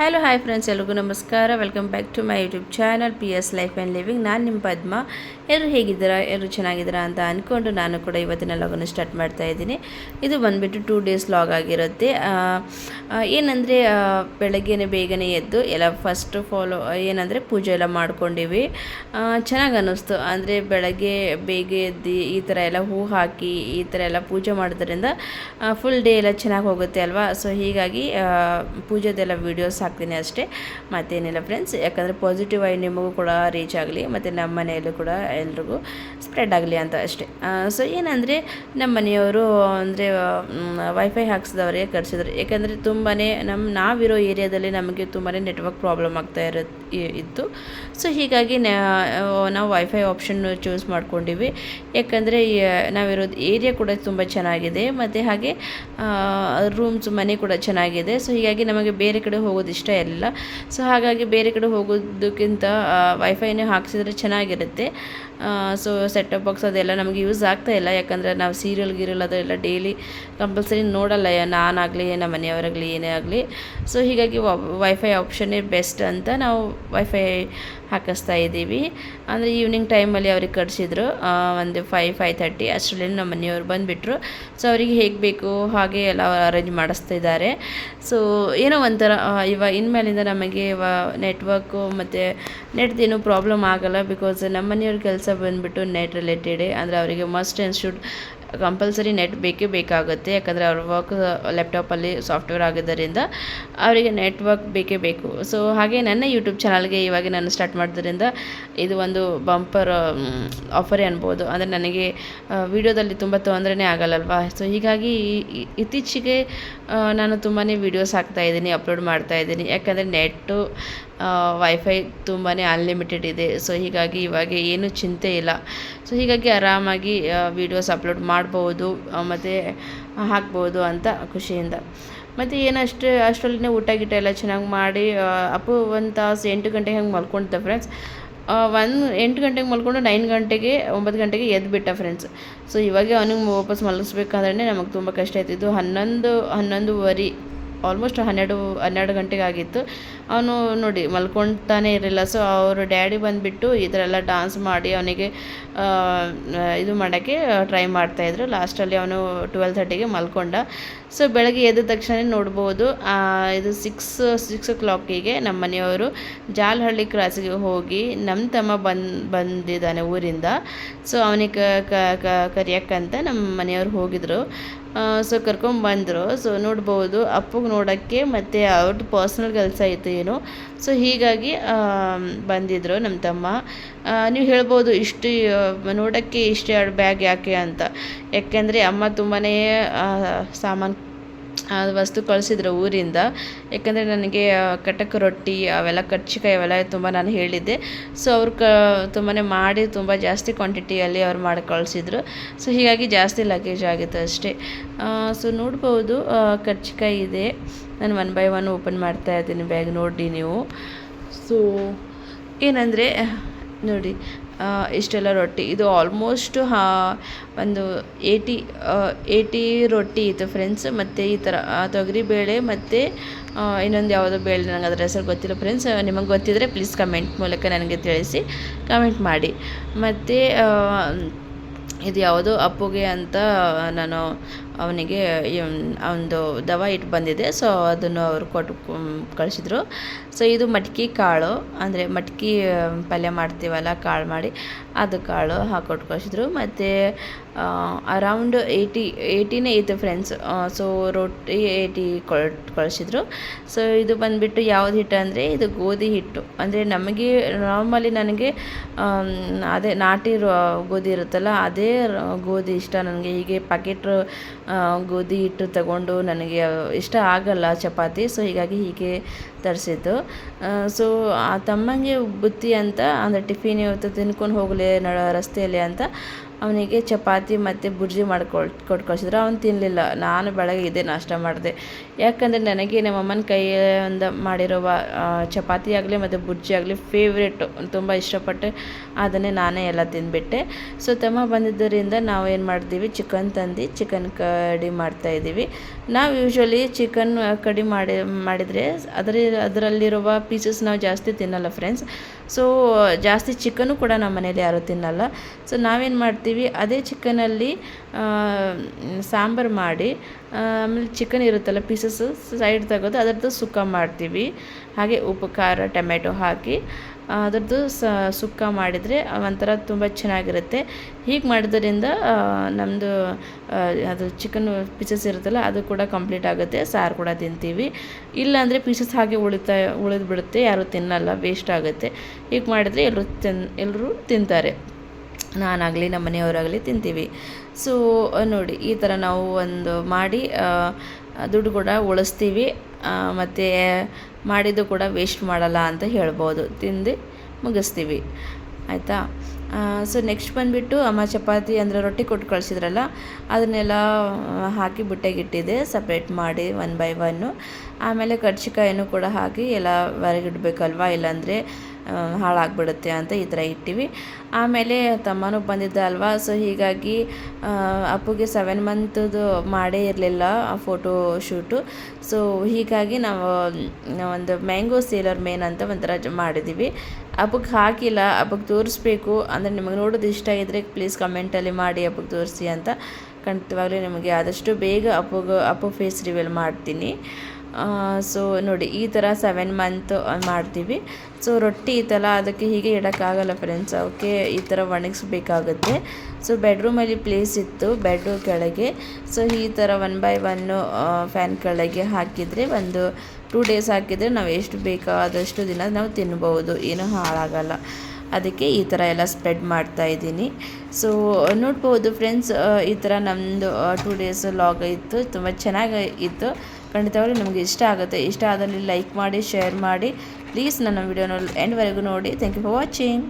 Hello hi friends ಎಲ್ರಿಗೂ ನಮಸ್ಕಾರ. Welcome back to my YouTube channel P S life and living ನಾನು ನಿಮ್ಮ ಪದ್ಮ. ಎಲ್ಲರೂ ಹೇಗಿದ್ದೀರಾ? ಎಲ್ಲರೂ ಚೆನ್ನಾಗಿದ್ದೀರಾ ಅಂತ ಅಂದ್ಕೊಂಡು ನಾನು ಕೂಡ ಇವತ್ತಿನ ಲಾಗನ್ನು ಸ್ಟಾರ್ಟ್ ಮಾಡ್ತಾ ಇದ್ದೀನಿ. ಇದು ಬಂದುಬಿಟ್ಟು ಟೂ ಡೇಸ್ ಲಾಗ್ ಆಗಿರುತ್ತೆ. ಏನಂದರೆ ಬೆಳಗ್ಗೆನೆ ಬೇಗನೆ ಎದ್ದು ಎಲ್ಲ ಫಸ್ಟ್ ಫಾಲೋ ಏನಂದರೆ ಪೂಜೆ ಎಲ್ಲ ಮಾಡ್ಕೊಂಡಿವಿ. ಚೆನ್ನಾಗಿ ಅನ್ನಿಸ್ತು. ಅಂದರೆ ಬೆಳಗ್ಗೆ ಬೇಗ ಎದ್ದು ಈ ಥರ ಎಲ್ಲ ಹೂ ಹಾಕಿ ಈ ಥರ ಎಲ್ಲ ಪೂಜೆ ಮಾಡೋದ್ರಿಂದ ಫುಲ್ ಡೇ ಎಲ್ಲ ಚೆನ್ನಾಗಿ ಹೋಗುತ್ತೆ ಅಲ್ವಾ? ಸೊ ಹೀಗಾಗಿ ಪೂಜೆದೆಲ್ಲ ವೀಡಿಯೋಸ್ ಹಾಕ್ತೀನಿ ಅಷ್ಟೇ. ಮತ್ತೇನಿಲ್ಲ ಫ್ರೆಂಡ್ಸ್ ಯಾಕಂದರೆ ಪಾಸಿಟಿವ್ ಆಗಿ ನಿಮಗೂ ಕೂಡ ರೀಚ್ ಆಗಲಿ, ಮತ್ತು ನಮ್ಮ ಮನೆಯಲ್ಲೂ ಕೂಡ ಎಲ್ರಿಗೂ. ಸ್ಪ್ರೆಡ್ ಆಗಲಿ ಅಂತ ಅಷ್ಟೇ. ಸೊ ಏನಂದರೆ ನಮ್ಮ ಮನೆಯವರು ಅಂದರೆ ವೈಫೈ ಹಾಕ್ಸಿದವರಿಗೆ ಕರೆಸಿದ್ರು. ಯಾಕಂದರೆ ತುಂಬಾ ನಮ್ಮ ನಾವಿರೋ ಏರಿಯಾದಲ್ಲಿ ನಮಗೆ ತುಂಬಾ ನೆಟ್ವರ್ಕ್ ಪ್ರಾಬ್ಲಮ್ ಆಗ್ತಾ ಇರೋ ಇತ್ತು. ಸೊ ಹೀಗಾಗಿ ನಾವು ವೈಫೈ ಆಪ್ಷನ್ ಚೂಸ್ ಮಾಡ್ಕೊಂಡಿವಿ. ಯಾಕಂದರೆ ನಾವಿರೋದು ಏರಿಯಾ ಕೂಡ ತುಂಬ ಚೆನ್ನಾಗಿದೆ. ಮತ್ತು ಹಾಗೆ ರೂಮ್ಸ್ ಮನೆ ಕೂಡ ಚೆನ್ನಾಗಿದೆ. ಸೊ ಹೀಗಾಗಿ ನಮಗೆ ಬೇರೆ ಕಡೆ ಹೋಗೋದು ಇಷ್ಟ ಇರಲಿಲ್ಲ ಸೊ ಹಾಗಾಗಿ ಬೇರೆ ಕಡೆ ಹೋಗೋದಕ್ಕಿಂತ ವೈಫೈನೇ ಹಾಕ್ಸಿದ್ರೆ ಚೆನ್ನಾಗಿರುತ್ತೆ. ಸೊ ಸೆಟಪ್ ಬಾಕ್ಸ್ ಅದೆಲ್ಲ ನಮಗೆ ಯೂಸ್ ಆಗ್ತಾ ಇಲ್ಲ. ಯಾಕಂದರೆ ನಾವು ಸೀರಿಯಲ್ ಗೀರಿಯಲ್ ಅದೆಲ್ಲ ಡೈಲಿ ಕಂಪಲ್ಸರಿ ನೋಡಲ್ಲ. ನಾನಾಗಲಿ, ನಮ್ಮ ಮನೆಯವರಾಗಲಿ, ಏನೇ ಆಗಲಿ. ಸೊ ಹೀಗಾಗಿ ವೈಫೈ ಆಪ್ಷನ್ನೇ ಬೆಸ್ಟ್ ಅಂತ ನಾವು ವೈಫೈ ಹಾಕಿಸ್ತಾ ಇದ್ದೀವಿ. ಅಂದರೆ ಈವ್ನಿಂಗ್ ಟೈಮಲ್ಲಿ ಅವ್ರಿಗೆ ಕಳಿಸಿದ್ರು. ಒಂದು ಫೈವ್ ಫೈವ್ ತರ್ಟಿ ಅಷ್ಟರಲ್ಲಿ ನಮ್ಮ ಮನೆಯವರು ಬಂದುಬಿಟ್ರು. ಸೊ ಅವರಿಗೆ ಹೇಗೆ ಬೇಕು ಹಾಗೆ ಎಲ್ಲ ಅರೇಂಜ್ ಮಾಡಿಸ್ತಾ ಇದ್ದಾರೆ ಸೊ ಏನೋ ಒಂಥರ ಇವ ಇವಾಗ ಇನ್ಮೇಲಿಂದ ನಮಗೆ ನೆಟ್ವರ್ಕು ಮತ್ತು ನೆಟ್ದೇನು ಪ್ರಾಬ್ಲಮ್ ಆಗಲ್ಲ ಬಿಕಾಸ್ ನಮ್ಮ ಮನೆಯವ್ರ ಕೆಲಸ ಬಂದುಬಿಟ್ಟು ನೆಟ್ ರಿಲೇಟೆಡೇ ಅಂದರೆ ಅವರಿಗೆ must and should compulsory net ಬೇಕೇ ಬೇಕಾಗುತ್ತೆ. ಯಾಕಂದರೆ ಅವ್ರ ವರ್ಕ್ ಲ್ಯಾಪ್ಟಾಪಲ್ಲಿ ಸಾಫ್ಟ್ವೇರ್ ಆಗಿದ್ದರಿಂದ ಅವರಿಗೆ ನೆಟ್ವರ್ಕ್ ಬೇಕೇ ಬೇಕು. ಸೊ ಹಾಗೆ ನನ್ನ ಯೂಟ್ಯೂಬ್ ಚಾನಲ್ಗೆ ಇವಾಗ ನಾನು ಸ್ಟಾರ್ಟ್ ಮಾಡೋದ್ರಿಂದ ಇದು ಒಂದು ಬಂಪರ್ ಆಫರೇ ಅನ್ಬೋದು. ಅಂದರೆ ನನಗೆ ವಿಡಿಯೋದಲ್ಲಿ ತುಂಬ ತೊಂದರೆನೇ ಆಗಲ್ಲಲ್ವಾ? ಸೊ ಹೀಗಾಗಿ ಇತ್ತೀಚೆಗೆ ನಾನು ತುಂಬಾ ವೀಡಿಯೋಸ್ ಹಾಕ್ತಾ ಇದ್ದೀನಿ ಅಪ್ಲೋಡ್ ಮಾಡ್ತಾ ಇದ್ದೀನಿ. ಯಾಕಂದರೆ ನೆಟ್ಟು ವೈಫೈ ತುಂಬಾ ಅನ್ಲಿಮಿಟೆಡ್ ಇದೆ. ಸೊ ಹೀಗಾಗಿ ಇವಾಗ ಏನು ಚಿಂತೆ ಇಲ್ಲ. ಸೊ ಹೀಗಾಗಿ ಆರಾಮಾಗಿ ವೀಡಿಯೋಸ್ ಅಪ್ಲೋಡ್ ಮಾಡ್ಬೋದು ಮತ್ತು ಹಾಕ್ಬೋದು ಅಂತ ಖುಷಿಯಿಂದ. ಮತ್ತು ಏನಷ್ಟು ಅಷ್ಟರಲ್ಲೇ ಊಟ ಗೀಟ ಎಲ್ಲ ಚೆನ್ನಾಗಿ ಮಾಡಿ ಅಪ್ಪು ಒಂದು ತಾಸು ಎಂಟು ಗಂಟೆಗೆ ಹಂಗೆ ಮಲ್ಕೊಂಡಿದ್ದೆ ಫ್ರೆಂಡ್ಸ್ ಒಂದು ಎಂಟು ಗಂಟೆಗೆ ಮಲ್ಕೊಂಡು ನೈನ್ ಗಂಟೆಗೆ, ಒಂಬತ್ತು ಗಂಟೆಗೆ ಎದ್ದುಬಿಟ್ಟ ಫ್ರೆಂಡ್ಸ್ ಸೊ ಇವಾಗ ಅವನಿಗೆ ವಾಪಸ್ ಮಲಗಿಸ್ಬೇಕಾದ್ರೆ ನಮಗೆ ತುಂಬ ಕಷ್ಟ ಆಯ್ತಿದ್ದು ಹನ್ನೊಂದು, ಹನ್ನೊಂದುವರೆ ಆಲ್ಮೋಸ್ಟ್ ಹನ್ನೆರಡು ಹನ್ನೆರಡು ಗಂಟೆಗೆ ಆಗಿತ್ತು. ಅವನು ನೋಡಿ ಮಲ್ಕೊಳ್ತಾನೆ ಇರಲಿಲ್ಲ. ಸೊ ಅವರು ಡ್ಯಾಡಿ ಬಂದುಬಿಟ್ಟು ಈ ಥರ ಎಲ್ಲ ಡಾನ್ಸ್ ಮಾಡಿ ಅವನಿಗೆ ಇದು ಮಾಡೋಕ್ಕೆ ಟ್ರೈ ಮಾಡ್ತಾಯಿದ್ರು ಲಾಸ್ಟಲ್ಲಿ ಅವನು ಟ್ವೆಲ್ ತರ್ಟಿಗೆ ಮಲ್ಕೊಂಡ. ಸೊ ಬೆಳಗ್ಗೆ ಎದ್ದ ತಕ್ಷಣ ನೋಡ್ಬೋದು ಇದು ಸಿಕ್ಸ್ ಸಿಕ್ಸ್ ಓ ಕ್ಲಾಕಿಗೆ ನಮ್ಮ ಮನೆಯವರು ಜಾಲಹಳ್ಳಿ ಕ್ರಾಸಿಗೆ ಹೋಗಿ ನಮ್ಮ ತಮ್ಮ ಬಂದು, ಬಂದಿದ್ದಾನೆ ಊರಿಂದ. ಸೊ ಅವನಿಗೆ ಕರಿಯಕ್ಕಂತ ನಮ್ಮ ಮನೆಯವರು ಹೋಗಿದ್ರು. ಸೊ ಕರ್ಕೊಂಬಂದರು ಸೊ ನೋಡ್ಬೋದು, ಅಪ್ಪಗೆ ನೋಡೋಕ್ಕೆ ಮತ್ತು ಅವ್ರದ್ದು ಪರ್ಸ್ನಲ್ ಕೆಲಸ ಇತ್ತು ಏನು. ಸೊ ಹೀಗಾಗಿ ಬಂದಿದ್ದರು ನಮ್ಮ ತಮ್ಮ. ನೀವು ಹೇಳ್ಬೋದು, ಇಷ್ಟು ನೋಡೋಕ್ಕೆ ಇಷ್ಟು ಎರಡು ಬ್ಯಾಗ್ ಯಾಕೆ ಅಂತ. ಯಾಕೆಂದರೆ ಅಮ್ಮ ತುಂಬಾ ಸಾಮಾನು ಆ ವಸ್ತು ಕಳಿಸಿದ್ರು ಊರಿಂದ. ಯಾಕಂದರೆ ನನಗೆ ಕಟಕ ರೊಟ್ಟಿ, ಅವೆಲ್ಲ ಕರ್ಚಿಕಾಯಿ ಅವೆಲ್ಲ ತುಂಬ ನಾನು ಹೇಳಿದ್ದೆ. ಸೊ ಅವ್ರು ಕ ತುಂಬಾ ಮಾಡಿ ತುಂಬ ಜಾಸ್ತಿ ಕ್ವಾಂಟಿಟಿಯಲ್ಲಿ ಅವ್ರು ಮಾಡಿ ಕಳಿಸಿದ್ರು. ಸೊ ಹೀಗಾಗಿ ಜಾಸ್ತಿ ಲಗೇಜ್ ಆಗಿತ್ತು ಅಷ್ಟೇ. ಸೊ ನೋಡ್ಬೋದು ಕರ್ಚಿಕಾಯಿ ಇದೆ. ನಾನು ಒನ್ ಬೈ ಒನ್ ಓಪನ್ ಮಾಡ್ತಾ ಇದ್ದೀನಿ ಬ್ಯಾಗ್ ನೋಡಿ ನೀವು. ಸೊ ಏನಂದರೆ, ನೋಡಿ ಇಷ್ಟೆಲ್ಲ ರೊಟ್ಟಿ. ಇದು ಆಲ್ಮೋಸ್ಟ್ ಒಂದು ಏಯ್ಟಿ ಏಯ್ಟಿ ರೊಟ್ಟಿ ಇತ್ತು ಫ್ರೆಂಡ್ಸ್ ಮತ್ತು ಈ ಥರ ತೊಗರಿ ತೊಗರಿಬೇಳೆ ಮತ್ತು ಇನ್ನೊಂದು ಯಾವುದೋ ಬೇಳೆ ನನಗೆ ಅದರ ಹೆಸರು ಗೊತ್ತಿಲ್ಲ ಫ್ರೆಂಡ್ಸ್ ನಿಮಗೆ ಗೊತ್ತಿದ್ದರೆ ಪ್ಲೀಸ್ ಕಮೆಂಟ್ ಮೂಲಕ ನನಗೆ ತಿಳಿಸಿ ಕಮೆಂಟ್ ಮಾಡಿ. ಮತ್ತು ಇದು ಯಾವುದೋ ಅಪ್ಪುಗೆ ಅಂತ ನಾನು ಅವನಿಗೆ ಒಂದು ದವ ಇಟ್ಟು ಬಂದಿದೆ ಸೊ ಅದನ್ನು ಅವರು ಕೊಟ್ಟು ಕಳಿಸಿದ್ರು. ಸೊ ಇದು ಮಟ್ಕಿ ಕಾಳು, ಅಂದರೆ ಮಟ್ಕಿ ಪಲ್ಯ ಮಾಡ್ತೀವಲ್ಲ, ಕಾಳು ಮಾಡಿ, ಅದು ಕಾಳು ಹಾಕೊಟ್ಟು ಕಳಿಸಿದ್ರು. ಮತ್ತು ಅರೌಂಡ್ ಏಯ್ಟಿ ಏಯ್ಟಿನೇ ಇತ್ತು ಫ್ರೆಂಡ್ಸ್ ಸೊ ರೊಟ್ಟಿ ಏಯ್ಟಿ ಕೊಟ್ಟು ಕಳಿಸಿದ್ರು. ಸೊ ಇದು ಬಂದುಬಿಟ್ಟು ಯಾವ್ದು ಹಿಟ್ಟು ಅಂದರೆ, ಇದು ಗೋಧಿ ಹಿಟ್ಟು. ಅಂದರೆ ನಮಗೆ ನಾರ್ಮಲಿ ನನಗೆ ಅದೇ ನಾಟಿ ಗೋಧಿ ಇರುತ್ತಲ್ಲ, ಅದೇ ಗೋಧಿ ಇಷ್ಟ ನನಗೆ. ಹೀಗೆ ಪ್ಯಾಕೆಟ್ ಗೋಧಿ ಹಿಟ್ಟು ತಗೊಂಡು ನನಗೆ ಇಷ್ಟ ಆಗಲ್ಲ ಚಪಾತಿ ಸೊ ಹೀಗಾಗಿ ಹೀಗೆ ತರಿಸಿದ್ದು. ಸೊ ಆ ತಮ್ಮಂಗೆ ಬುತ್ತಿ ಅಂತ, ಅಂದರೆ ಟಿಫಿನ್ ಇವತ್ತು ತಿನ್ಕೊಂಡು ಹೋಗಲಿ ನಡ, ರಸ್ತೆಯಲ್ಲಿ ಅಂತ ಅವನಿಗೆ ಚಪಾತಿ ಮತ್ತು ಬುರ್ಜಿ ಮಾಡ್ಕೊಳ್ ಕೊಟ್ಟು ಕಳಿಸಿದ್ರು ಅವನು ತಿನ್ನಲಿಲ್ಲ ನಾನು ಬೆಳಗ್ಗೆ ಇದೇ ನಾಷ್ಟ ಮಾಡಿದೆ. ಯಾಕಂದರೆ ನನಗೆ ನಮ್ಮಮ್ಮನ ಕೈಯಿಂದ ಮಾಡಿರುವ ಚಪಾತಿ ಆಗಲಿ ಮತ್ತು ಬುರ್ಜಿ ಆಗಲಿ ಫೇವ್ರೇಟು ತುಂಬ ಇಷ್ಟಪಟ್ಟೆ. ಅದನ್ನೇ ನಾನೇ ಎಲ್ಲ ತಿಂದುಬಿಟ್ಟೆ. ಸೊ ತಮ್ಮ ಬಂದಿದ್ದರಿಂದ ನಾವು ಏನು ಮಾಡ್ತೀವಿ? ಚಿಕನ್ ತಂದು ಚಿಕನ್ ಕಡಿ ಮಾಡ್ತಾಯಿದ್ದೀವಿ ನಾವು ಯೂಶ್ವಲಿ ಚಿಕನ್ ಕಡಿ ಮಾಡಿ, ಮಾಡಿದರೆ ಅದರ, ಅದರಲ್ಲಿರುವ ಪೀಸಸ್ ನಾವು ಜಾಸ್ತಿ ತಿನ್ನಲ್ಲ ಫ್ರೆಂಡ್ಸ್ ಸೊ ಜಾಸ್ತಿ ಚಿಕನ್ನು ಕೂಡ ನಮ್ಮ ಮನೇಲಿ ಯಾರೂ ತಿನ್ನಲ್ಲ. ಸೊ ನಾವೇನು ಮಾಡ್ತೀವಿ, ಅದೇ ಚಿಕನಲ್ಲಿ ಸಾಂಬಾರು ಮಾಡಿ ಆಮೇಲೆ ಚಿಕನ್ ಇರುತ್ತಲ್ಲ ಪೀಸಸ್ ಸೈಡ್ ತೆಗೆದು ಅದರದ್ದು ಸುಕ್ಕ ಮಾಡ್ತೀವಿ. ಹಾಗೆ ಉಪ್ಪು, ಖಾರ, ಟೊಮೆಟೊ ಹಾಕಿ ಅದರದ್ದು ಸುಕ್ಕ ಮಾಡಿದರೆ ಒಂಥರ ತುಂಬ ಚೆನ್ನಾಗಿರುತ್ತೆ. ಹೀಗೆ ಮಾಡೋದ್ರಿಂದ ನಮ್ಮದು ಅದು ಚಿಕನ್ ಪೀಸಸ್ ಇರುತ್ತಲ್ಲ, ಅದು ಕೂಡ ಕಂಪ್ಲೀಟ್ ಆಗುತ್ತೆ. ಸಾರು ಕೂಡ ತಿಂತೀವಿ. ಇಲ್ಲಾಂದರೆ ಪೀಸಸ್ ಹಾಗೆ ಉಳಿತಾ ಬಿಡುತ್ತೆ ಯಾರೂ ತಿನ್ನಲ್ಲ ವೇಸ್ಟ್ ಆಗುತ್ತೆ. ಹೀಗೆ ಮಾಡಿದರೆ ಎಲ್ಲರೂ ತಿನ್ ಎಲ್ಲರೂ ತಿಂತಾರೆ. ನಾನಾಗಲಿ, ನಮ್ಮ ಮನೆಯವರಾಗಲಿ ತಿಂತೀವಿ. ಸೊ ನೋಡಿ, ಈ ಥರ ನಾವು ಒಂದು ಮಾಡಿ ದುಡ್ಡು ಕೂಡ ಉಳಿಸ್ತೀವಿ. ಮತ್ತು ಮಾಡಿದ್ದು ಕೂಡ ವೇಸ್ಟ್ ಮಾಡಲ್ಲ ಅಂತ ಹೇಳ್ಬೋದು. ತಿಂದು ಮುಗಿಸ್ತೀವಿ. ಆಯಿತಾ? ಸೊ ನೆಕ್ಸ್ಟ್ ಬಂದುಬಿಟ್ಟು ಅಮ್ಮ ಚಪಾತಿ ಅಂದರೆ ರೊಟ್ಟಿ ಕೊಟ್ಟು ಕಳಿಸಿದ್ರಲ್ಲ, ಅದನ್ನೆಲ್ಲ ಹಾಕಿ ಬುಟ್ಟೆಗಿಟ್ಟಿದೆ ಸಪ್ರೇಟ್ ಮಾಡಿ ಒನ್ ಬೈ ಒನ್ನು ಆಮೇಲೆ ಕರ್ಜಿಕಾಯನ್ನು ಕೂಡ ಹಾಕಿ ಎಲ್ಲ ಹೊರಗಿಡಬೇಕಲ್ವಾ ಇಲ್ಲಾಂದರೆ ಹಾಳಾಗ್ಬಿಡುತ್ತೆ ಅಂತ ಈ ಥರ ಇಟ್ಟಿವಿ. ಆಮೇಲೆ ತಮ್ಮನೂ ಬಂದಿದ್ದ ಅಲ್ವಾ, ಸೊ ಹೀಗಾಗಿ ಅಪ್ಪುಗೆ ಸೆವೆನ್ ಮಂತದು ಮಾಡೇ ಇರಲಿಲ್ಲ ಆ ಫೋಟೋ ಶೂಟು ಸೊ ಹೀಗಾಗಿ ನಾವು ಒಂದು ಮ್ಯಾಂಗೋ ಸೇಲರ್ ಮೇನ್ ಅಂತ ಒಂಥರ ಮಾಡಿದ್ದೀವಿ ಹಬ್ಬಕ್ಕೆ ಹಾಕಿಲ್ಲ ಹಬ್ಬಕ್ಕೆ ತೋರಿಸ್ಬೇಕು. ಅಂದರೆ ನಿಮಗೆ ನೋಡೋದು ಇಷ್ಟ ಇದ್ದರೆ ಪ್ಲೀಸ್ ಕಮೆಂಟಲ್ಲಿ ಮಾಡಿ ಹಬ್ಬಕ್ಕೆ ತೋರಿಸಿ ಅಂತ. ಖಂಡಿತವಾಗ್ಲೂ ನಿಮಗೆ ಆದಷ್ಟು ಬೇಗ ಅಪ್ಪಗೆ, ಅಪ್ಪು ಫೇಸ್ ರಿವೀಲ್ ಮಾಡ್ತೀನಿ. ಸೊ ನೋಡಿ, ಈ ಥರ ಸೆವೆನ್ ಮಂತ್ ಮಾಡ್ತೀವಿ. ಸೊ ರೊಟ್ಟಿ ಇತ್ತಲ್ಲ ಅದಕ್ಕೆ ಹೀಗೆ ಇಡೋಕ್ಕಾಗಲ್ಲ ಫ್ರೆಂಡ್ಸ್ ಅವಕ್ಕೆ ಈ ಥರ ಒಣಗಿಸ್ಬೇಕಾಗುತ್ತೆ ಸೊ ಬೆಡ್ರೂಮಲ್ಲಿ ಪ್ಲೇಸ್ ಇತ್ತು ಬೆಡ್ಡು ಕೆಳಗೆ. ಸೊ ಈ ಥರ ಒನ್ ಬೈ ಒನ್ನು ಫ್ಯಾನ್ ಕೆಳಗೆ ಹಾಕಿದರೆ ಒಂದು ಟೂ ಡೇಸ್ ಹಾಕಿದರೆ ನಾವು ಎಷ್ಟು ಬೇಕಾದಷ್ಟು ದಿನ ನಾವು ತಿನ್ಬೋದು. ಏನೂ ಹಾಳಾಗಲ್ಲ. ಅದಕ್ಕೆ ಈ ಥರ ಎಲ್ಲ ಸ್ಪ್ರೆಡ್ ಮಾಡ್ತಾ ಇದ್ದೀನಿ. ಸೊ ನೋಡ್ಬೋದು ಫ್ರೆಂಡ್ಸ್ ಈ ಥರ ನಮ್ಮದು ಟೂ ಡೇಸ್ ಲಾಗ್ ಇತ್ತು. ತುಂಬ ಚೆನ್ನಾಗಿ ಇತ್ತು. ಖಂಡಿತವಾಗ್ಲೂ ನಿಮಗೆ ಇಷ್ಟ ಆಗುತ್ತೆ. ಇಷ್ಟ ಆದಲ್ಲಿ ಲೈಕ್ ಮಾಡಿ ಶೇರ್ ಮಾಡಿ. ಪ್ಲೀಸ್ ನನ್ನ ವಿಡಿಯೋನ ಎಂಡ್ವರೆಗೂ ನೋಡಿ. Thank you for watching